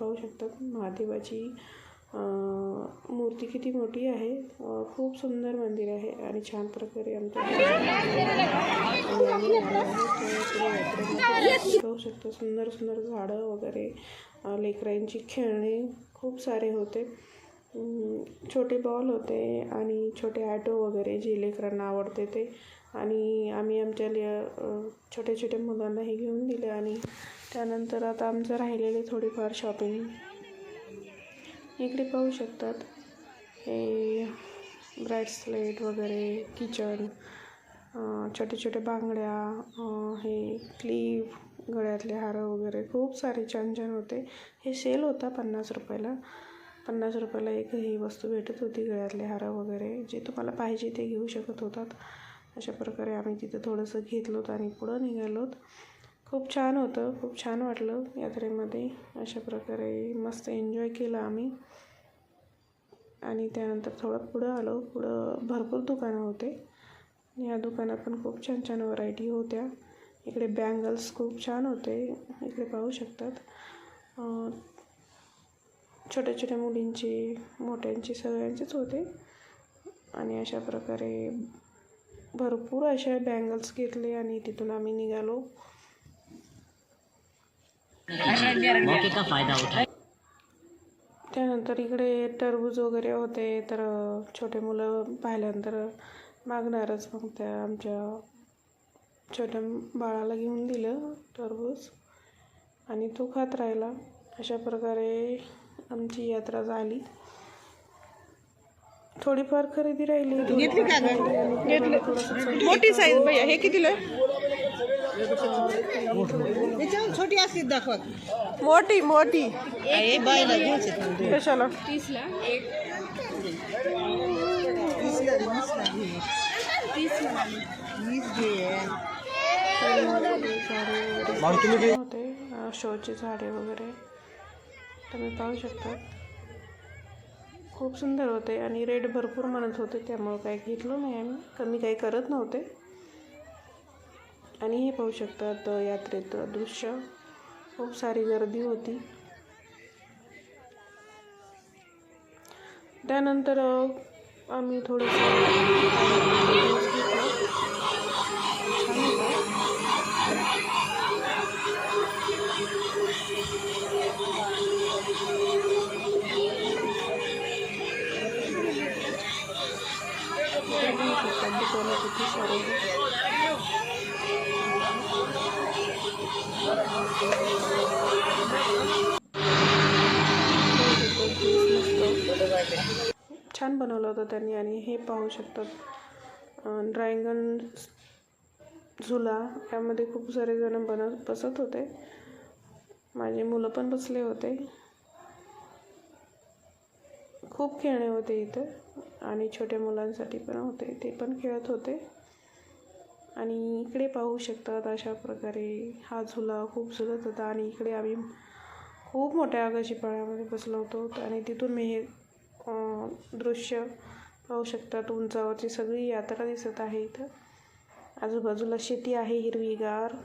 पाहू शकतात महादेवाची मूर्ती किती मोठी आहे. खूप सुंदर मंदिर आहे आणि छान प्रकारे आमच्या पाहू शकता. सुंदर सुंदर झाडं वगैरे लेकरांची खेळणे खूप सारे होते. छोटे बॉल होते आणि छोटे ॲटो वगैरे जे लेकरांना आवडते ते आणि आम्ही आमच्या ले छोट्या छोट्या मुलांना हे घेऊन दिले आणि त्यानंतर आता आमचं राहिलेले थोडीफार शॉपिंग इकडे पाहू शकतात. हे ब्राईट स्लेट वगैरे किचन छोटे छोटे बांगड्या हे क्लीप गळ्यातले हार वगैरे. खूप सारे छान छान होते. हे सेल होता पन्नास रुपयाला. पन्नास रुपयाला एक ही वस्तू भेटत होती गळ्यातले हार वगैरे. जे तुम्हाला पाहिजे ते घेऊ शकत होतात. अशा प्रकारे आम्ही तिथं थोडंसं घेतलोत आणि पुढं निघालोत. खूप छान होतं खूप छान वाटलं यात्रेमध्ये. अशा प्रकारे मस्त एन्जॉय केलं आम्ही. आणि त्यानंतर थोडं पुढं आलो. पुढं भरपूर दुकानं होते. या दुकानात पण खूप छान छान व्हरायटी होत्या. इकडे बँगल्स खूप छान होते. इकडे पाहू शकतात. छोट्या छोट्या मुलींचे मोठ्यांचे सगळ्यांचेच होते. आणि अशा प्रकारे भरपूर अशा बँगल्स घेतले आणि तिथून आम्ही निघालो. त्यानंतर इकडे टरबूज वगैरे होते तर छोटे मुलं पाहिल्यानंतर मागणारच मग त्या आमच्या छोट्या बाळाला घेऊन दिलं टरबूज आणि तो खात राहिला. अशा प्रकारे आमची यात्रा झाली. थोडीफार खरेदी राहिली घेतली का गं? घेतली. मोठी साईज भैया हे कितीला छोटी असली दाखवा. मोठी मोठी. कशाला? तीसला. होते शोचे झाडे वगैरे. तुम्ही पाहू शकता. खूप सुंदर होते आणि रेट भरपूर म्हणत होते त्यामुळं काही घेतलो नाही आम्ही. कमी काही करत नव्हते. आणि हे पाहू शकतात यात्रेत दृश्य. खूप सारी गर्दी होती. त्यानंतर आम्ही थोडंसं शकता किती सारे छान बनवलं होतं त्यांनी आणि हे पाहू शकतात. ड्रॅगन झुला यामध्ये खूप सारे जण बनत बसत होते. माझे मुलं पण बसले होते. खूप खेळणे होते इथं. आणि छोट्या मुलांसाठी पण होते. ते पण खेळत होते. आणि इकडे पाहू शकतात अशा प्रकारे हा झुला खूप झुलत होता. आणि इकडे आम्ही खूप मोठ्या आकाशी पाळ्यामध्ये बसलो होतो. आणि तिथून मी हे दृश्य पाहू शकतात. उंचावरची सगळी यात्रा दिसत आहे इथं. आजूबाजूला शेती आहे हिरवीगार.